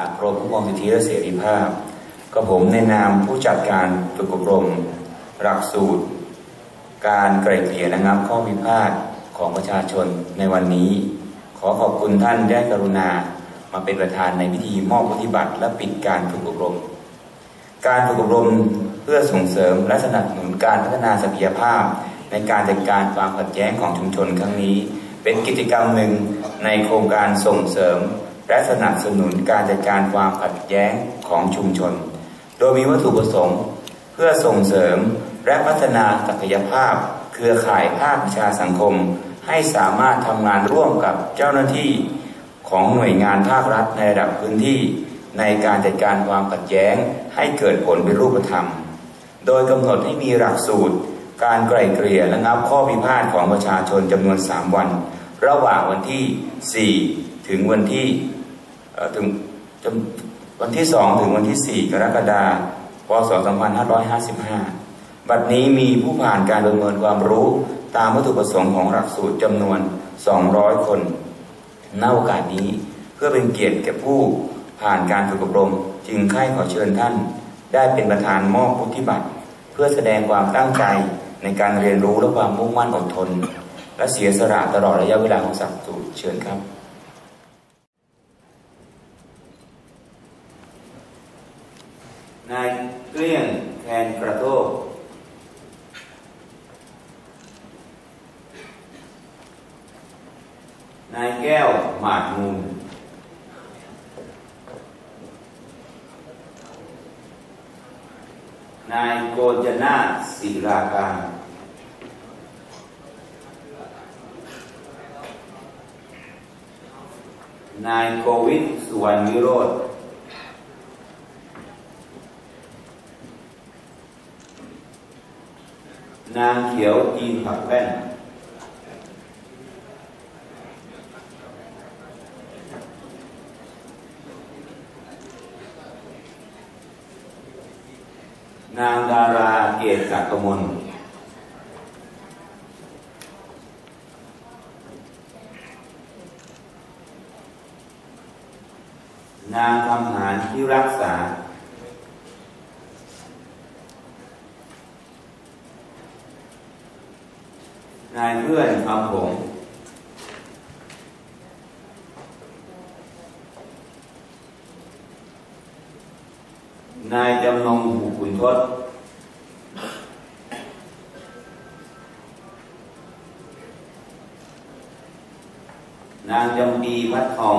ากรมคุ้มครองสิทธิและเสรีภาพก็ผมในนามผู้จัดการฝึกอบรม หลักสูตร การไกล่เกลี่ยระงับข้อพิพาทของประชาชนในวันนี้ ขอขอบคุณท่านได้กรุณามาเป็นประธานในพิธีมอบปฏิบัติ และปิดการฝึกอบรม การฝึกอบรมเพื่อส่งเสริมและสนับสนุนการพัฒนาศักยภาพ ในการจัดการความขัดแย้งของชุมชนครั้งนี้ เป็นกิจกรรมหนึ่งในโครงการส่งเสริม และสนับสนุนการจัดการความขัดแย้งของชุมชน โดยมีวัตถุประสงค์ เพื่อส่งเสริมและพัฒนาศักยภาพ เครือข่ายภาคประชาสังคม ให้สามารถทำงานร่วมกับเจ้าหน้าที่ของหน่วยงานภาครัฐในระดับพื้นที่ ในการจัดการความขัดแย้งให้เกิดผลเป็นรูปธรรม โดยกำหนดให้มีหลักสูตร การไกล่เกลี่ยและงับข้อพิพาทของประชาชนจำนวน 3 วัน ระหว่างวันที่ 4 ถึงวันที่ ถึงวันที่2ถึงวันที่4กรกฎาคมพศ 2555 บัดนี้มีผู้ผ่านการประเมินความรู้ตามวัตถุประสงค์ของหลักสูตรจำนวน 200 คนณโอกาสนี้เพื่อเป็นเกียรติแก่ผู้ผ่านการฝึกอบรม จึงใคร่ขอเชิญท่าน ได้เป็นประธานมอบพุทธิบัตรเพื่อแสดงความตั้งใจในการเรียนรู้และความมุ่งมั่นอดทน และเสียสละตลอดระยะเวลาของสักสูตรเชิญครับ นายเกลี้ยงแทนกระโทกนายแก้วหมาดมูล นายโกจนาศิราการ นายโกวิทสุวรรณวิโรธ นางเขียวจีนผักแป้นนางดาราเกตจักรมลนางคำหารที่รักษา นายเพื่อนคำผมนายจำนงหูขุนทศนางจำปีพัดทอง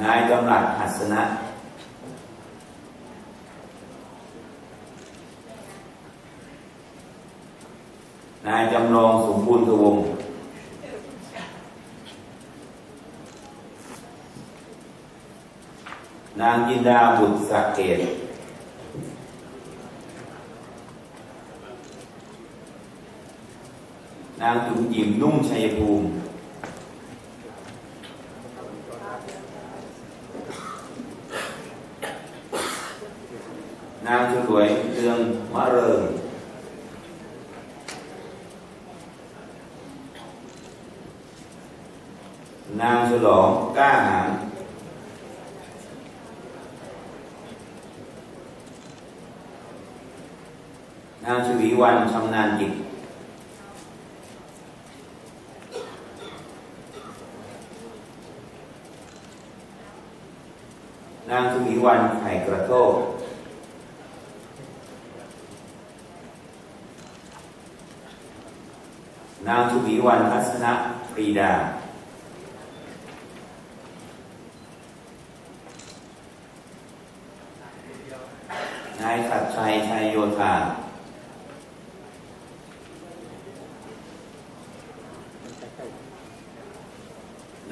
นายกำหลัดหัสนะ นายจำลองสมบูรณ์ทวงศ์นางจินดาบุตรสักเกตนางจุ๋มจิ๋มนุ่งชัยภูมิ นางฉลวยเรืองมะเริง นางฉลองกล้าหาญนางชวีวันชำนาญจิตนางชวีวันไข่กระโทกนางชวีวันทัศนปรีดา นายขัดชัยชัยโยธา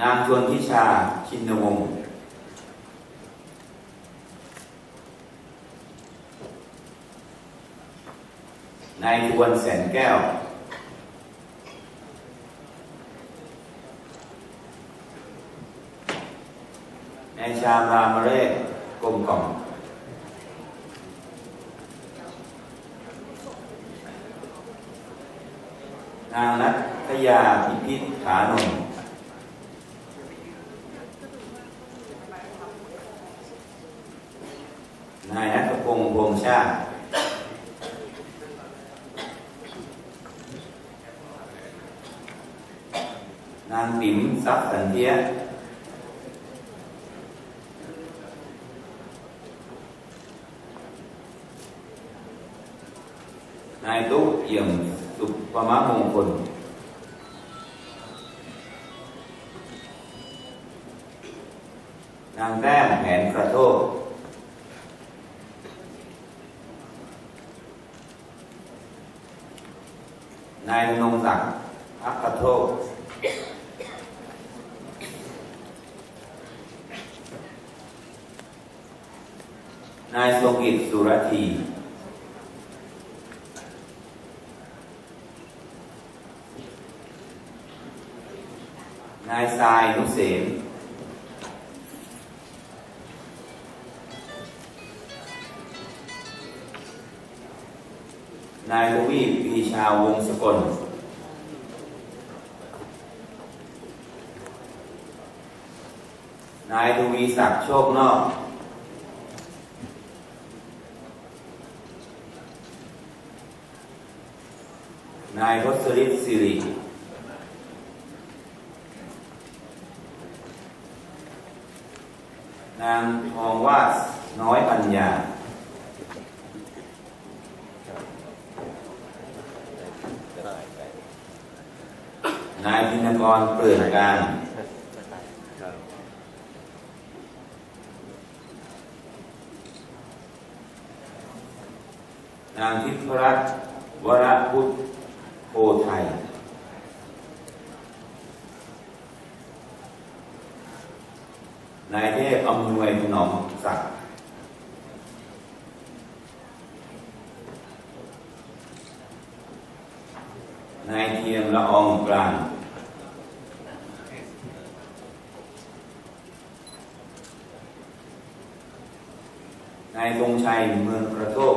นางชวนทิชาชินวงศ์นายทวนแสนแก้ว นายชามรามเรศกลมกล่อม นางนัทยาพิพิธฐานนนายนัทพงษ์พงชาตินางติ๋มทรัพย์สันเทีย นายตุ๊เอี่ยมสุภมะมงคล นางแต้มแผนกระโทก นายนงศักดิ์พักกระโทก นายทรงกิจสุรธี นายทรายนุเสนนายทวีปปีชาวงสกล นายทวีศักดิ์โชคนอก นายรสริศสิริ นางทองวาสน้อยปัญญา นายพิน กรเปลือนการนางทิพรัตน์วรพุทธโพไทยนายเทพอำนวยถนอมศักดิ์นายเทียมละอองกลาง นายธงชัยเมืองกระโทก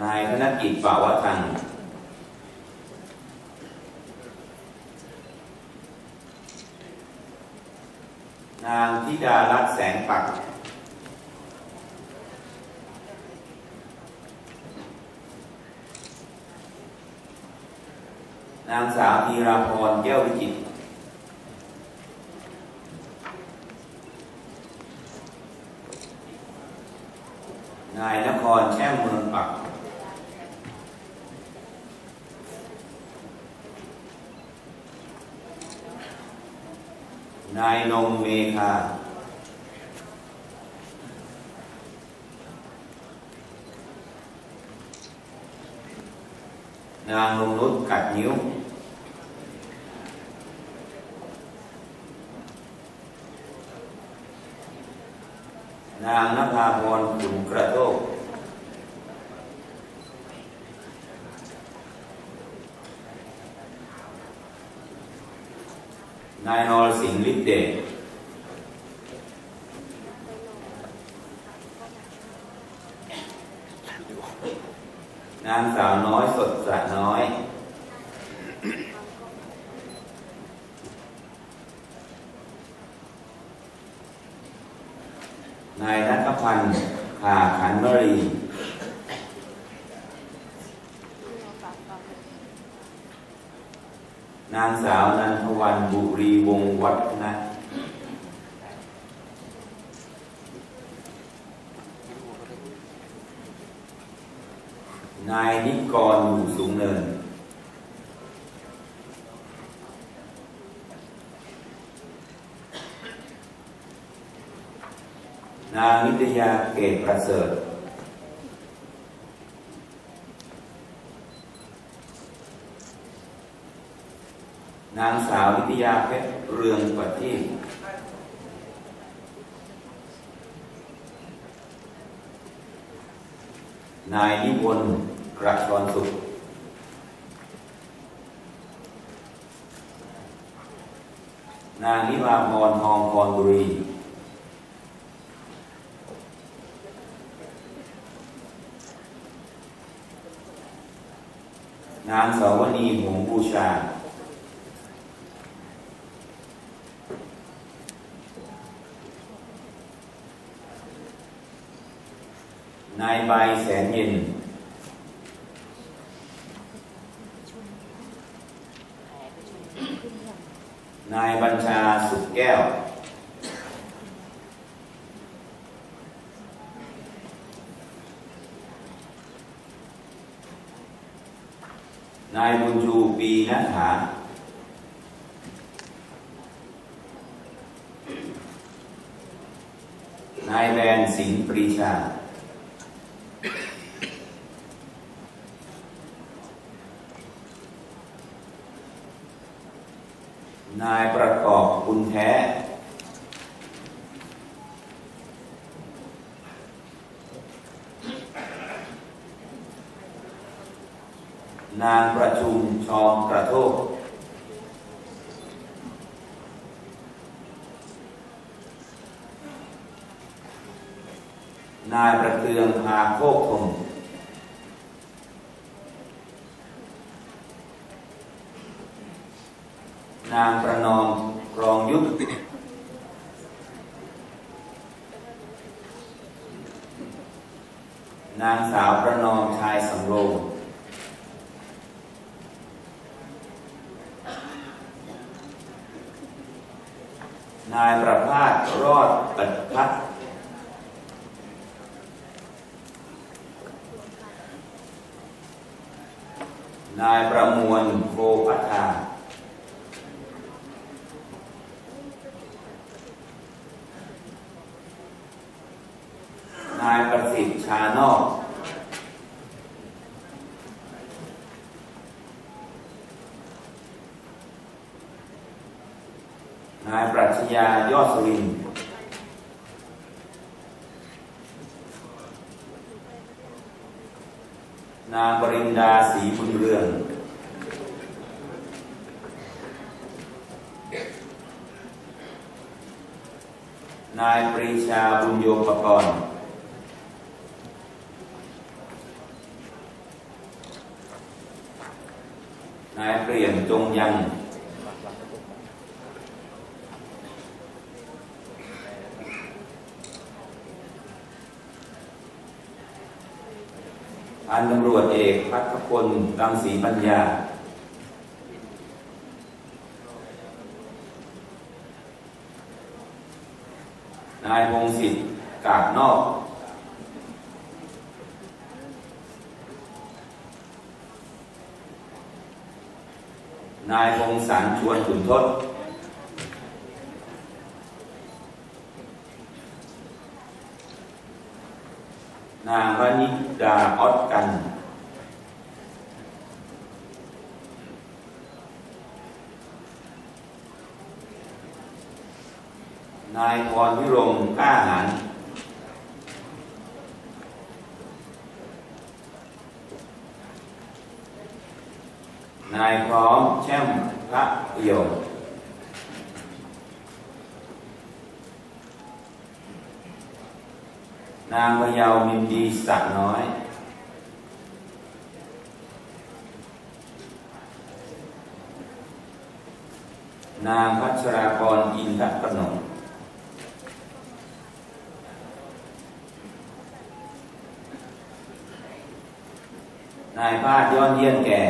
นายธนกิจป่าวทัง นางธิดารัตน์แสงปัก นางสาวธีราพรแก้ววิจิตร นายนครแช่มเมืองปัก นายนงเมธานางนงนุชกัดนิ้ว นางนภาพรขุนกระโต กนายนรสิงห์ฤทธิ์เดช นางสาวน้อยสดสะน้อย นายนัทพันธ์ขาขันมรี นางสาวนันทวันบุรีวงศ์วัฒนะ นายนิกรอยู่สูงเนิน นางนิตยาเกตประเสริฐ นางสาวนิตยาเพชรเรืองประทีปนายนิพนธ์กระชอนสุข นางนิวาพรทองพรบุรี นางสาวนีหงบูชา นายใบแสนเย็น นายบัญชาสุดแก้ว นายบุญจูปีนัฐานายแบนสิงปรีชา นายประกอบคุณแท้ นางประชุมชอมกระโทกนายประเทืองพาโคกธงนางประนอมกรองยุทธนางสาวประนอมชายสำโรง นายประภาสรอดปัดพัดนายประมวลโคพัฒานายประสิทธิ์ชานอก นายปรัชญายอดสุรินทร์นางป รินดาศีบุญเรือง นายปรีชาบุญโยปกรณ์ นายเปลี่ยนจงยัง พันตำรวจเอกพัฒพลรังสีปัญญา นายพงศิษฐ์กาบนอกนายพงศารชวนขุนทศ นางวนิดาออดกัน นายพรวิรมกล้าหารนายพร้อมแช่มพระเอี่ยว นางพยาวมินดีสักน้อย นางพัชรากรอินทประนมนายพาดย้อนเยี่ยนแก่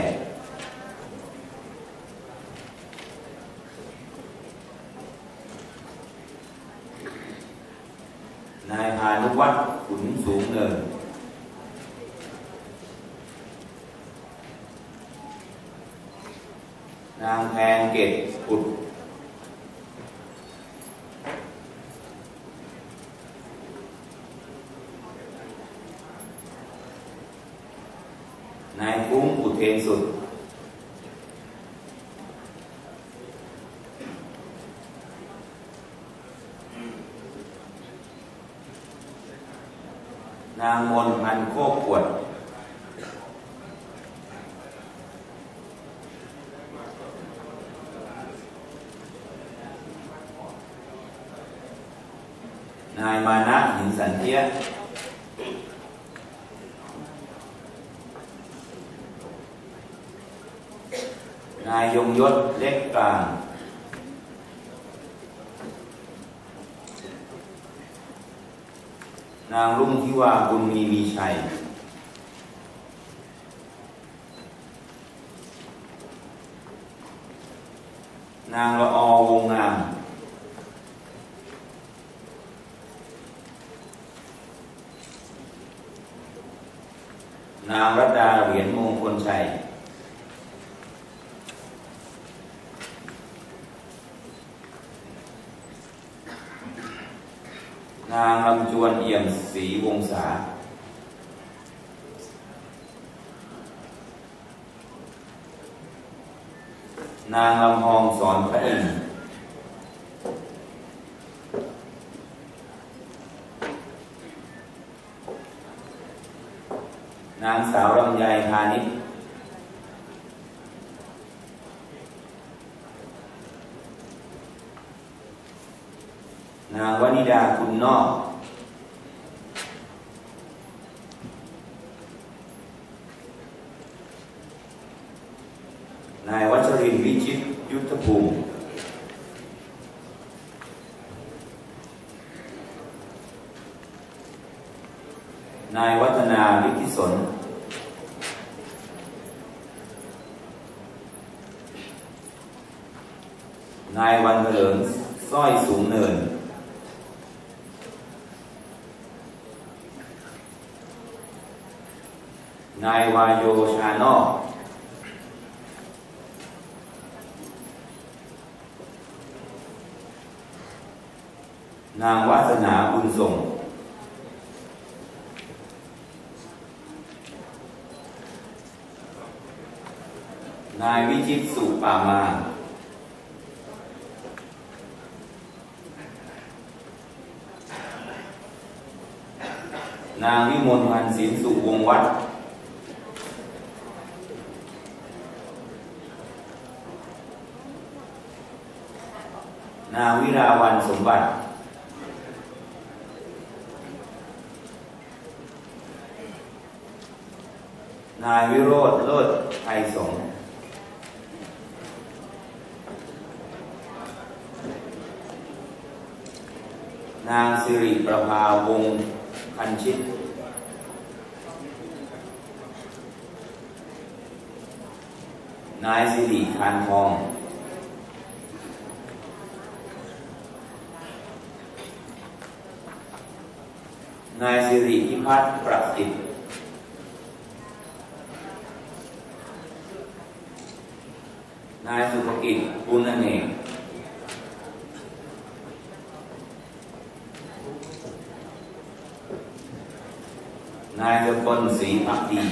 นายพานุวัฒน์ขุนสูงเนินนางแพงเกตอุดนายคุ้งอุเทนสุด นางมนพันโคกขวด นายมานะหินสันเทีย น นายยงยศเล็กกลาง นางรุ่งที่ว่าบุญมีมีชัย นางละอวงงามนางรัตดาเหรียญมงคลชัยนางลำจวนเอี่ยมศรีวงศานางลำพอง อนพระอินทร์นางสาวลำไยพาณิชนางวนิดาคุณนอก นายวัชรินทร์วิชิตยุทธภูมิ นายวัฒนาลิขิสน นายวันเถลิงสร้อยสูงเนิน นายวายโยชานอก นางวัฒนาบุญส่ง นายวิชิตสุปามานางวิมลพันศิลสุวงวัด นางวิราวันสมบัติ นายวิโรธเลิศไทยสงฆ์ นางสิริประภาวงศ์พันชิต นายสิริคานทอง นายสิริพิพัฒน์ประสิทธิ์นายสุภกิจบุญอเนก นายสกลศรีพักดี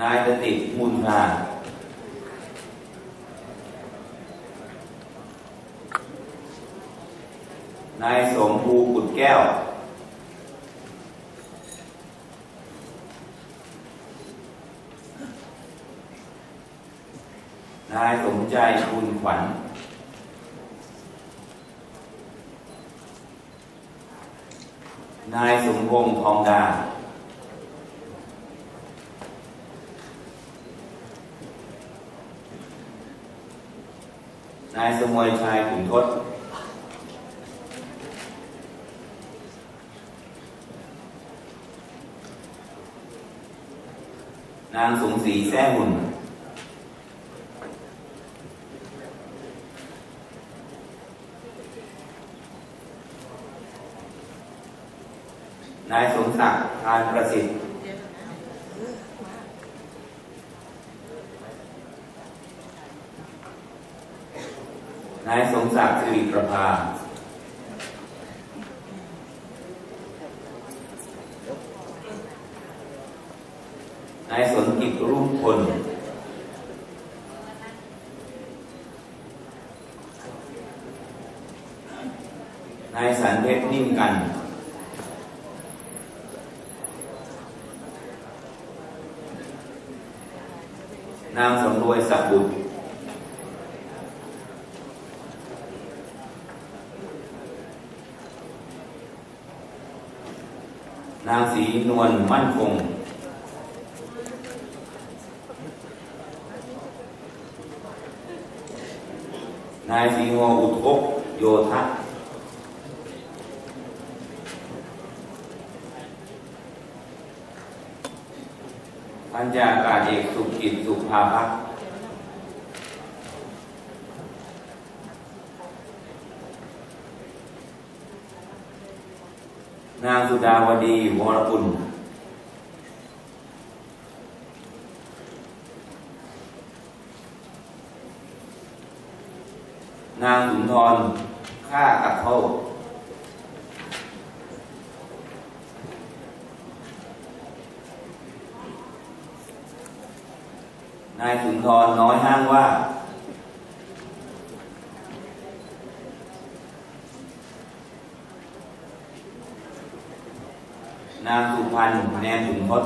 นายตติดมูลทานายสมภูกุดแก้ว นายสมใจคุณขวัญ นายสมพงษ์ทองดา นายสมวยชายขุนทศ นางสมศรีแซ่หุ่น นายสมศักดิ์ทานประสิทธิ์นายสมศักดิ์สิริประภานายสนกิจรุ่งพลนายสันเพชรนิ่มกัน นางสำรวยสักบุตรนนาง ศรีนวลมั่นคงนายสีโงอุทกาอากาศเอกสุกิจสุภาพักนางสุดาวดีวรกุลนางสุนทรค่ากัดเท่า นายสุนทรน้อยห้างว่า นางสุพรรณแนมถุงพด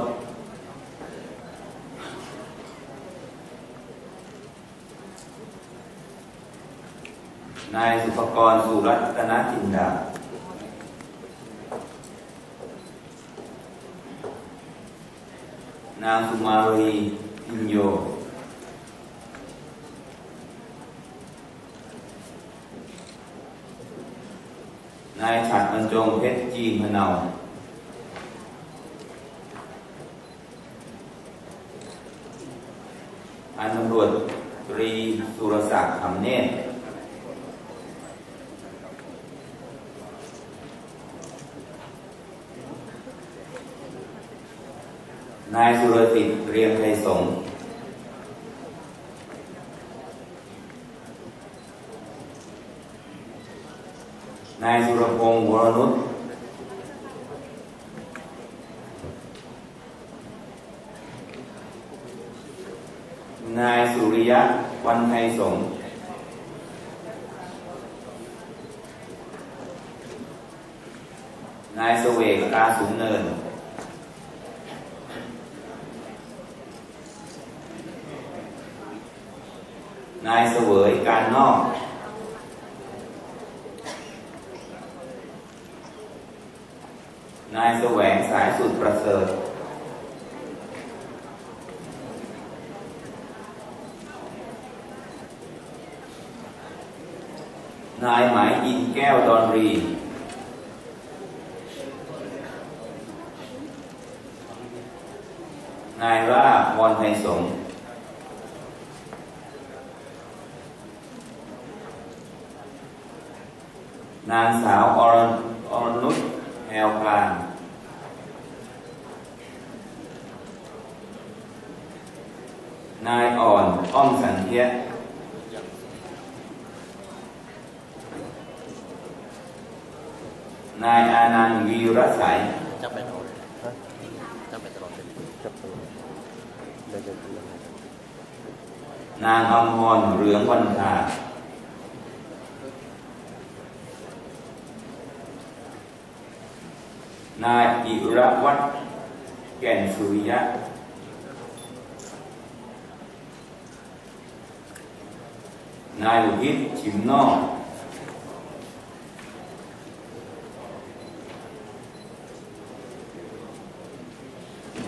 นายสุภกรสุรัตนจินดา นางสุมารีพิญโย นายฉัดบรรจงเพชรจีนพนาพันตำรวจตรีสุรศักดิ์คำเนตรนายสุรสิทธิ์เรียงไทยสงฆ์ นายสุรพงษ์วรนุชนายสุริยะวันไทยสงฆ์นายเสวกกาสูงเนิน นายเสวยการนอก นายแสวงสายสุดประเสริฐนายหมายอินแก้วดอนรี นายร่าวอนไทยสง นางสาวอรอรนุชแพรวพราน นายอ่อนอ้อมสันเทียนายอานันต์วีรสายจับไปตลอดจับไปตลอดเลยจับตัวได้จะเรื่องนางอมพรเหลืองวันทานายอิรวัตรแก่นสุริยะ นายอุทิศชิมนอก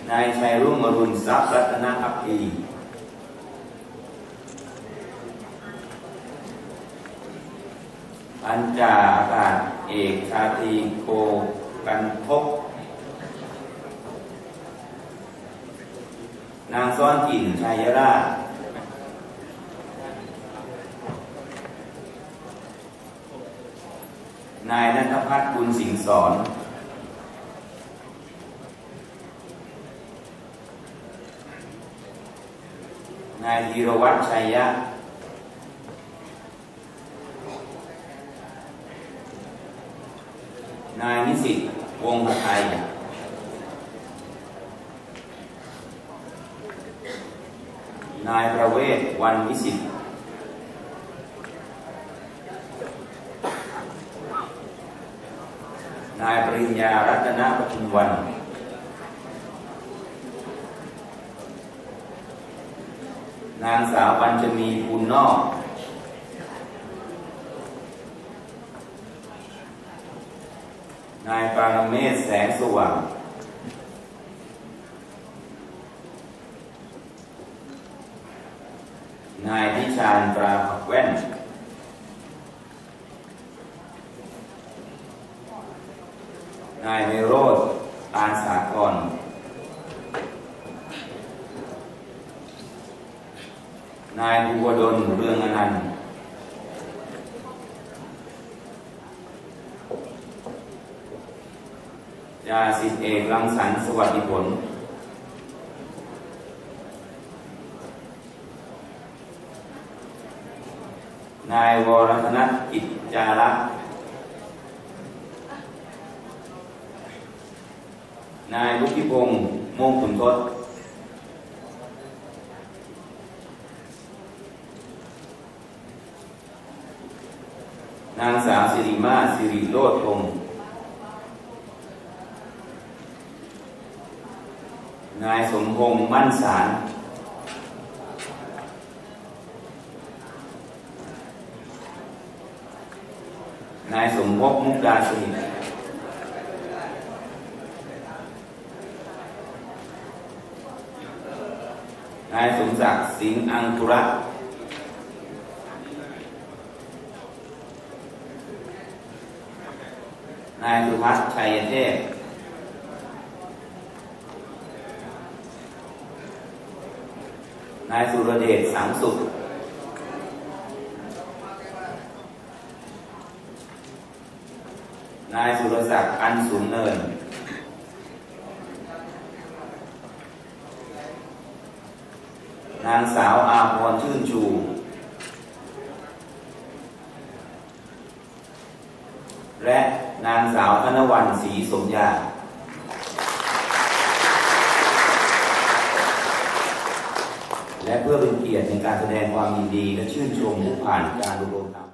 นายชัยรุ่งอรุณทรัพย์รัตนอัพพีพันจ่าอากาศเอกชาตรีโกกันทกนางซ้อนกิ่นชัยราช นายนัทพัฒน์บุญสิงสอน นายธีรวัตรชัยยะ นายนิสิตวงศ์ไทยนายประเวศวันวิสิตน ริญญารัตนประทุมวัน นางสาวปัญจมีภูณนอก นายปารเมศแสงสว่าง นายทิชานปราผักแว่น นายไมโรธปานสากรนายภูวดลเรืองอนันต์ยาสิทธิเอกรังสรรค์สวัสดิผล นายวรธนกิจจาระ นายวุฒิพงศ์มงขุนทศนางสาวสิริมาสิริโรธพงศ์นายสมพงษ์มั่นสาร นายสมภพมุกดาสนิท นายสมศักดิ์สิงห์อังคุระนายสุพัฒน์ชัยเทพนายสุรเดชสังสุข นายสุรศักดิ์อันสูงเนิน นางสาวอาพรชื่นชู และนางสาวธนวันศรีสมยาและเพื่อเป็นเกียรติในการแสดงความยินดีและชื่นชมผู้ผ่านการอบรมธรรม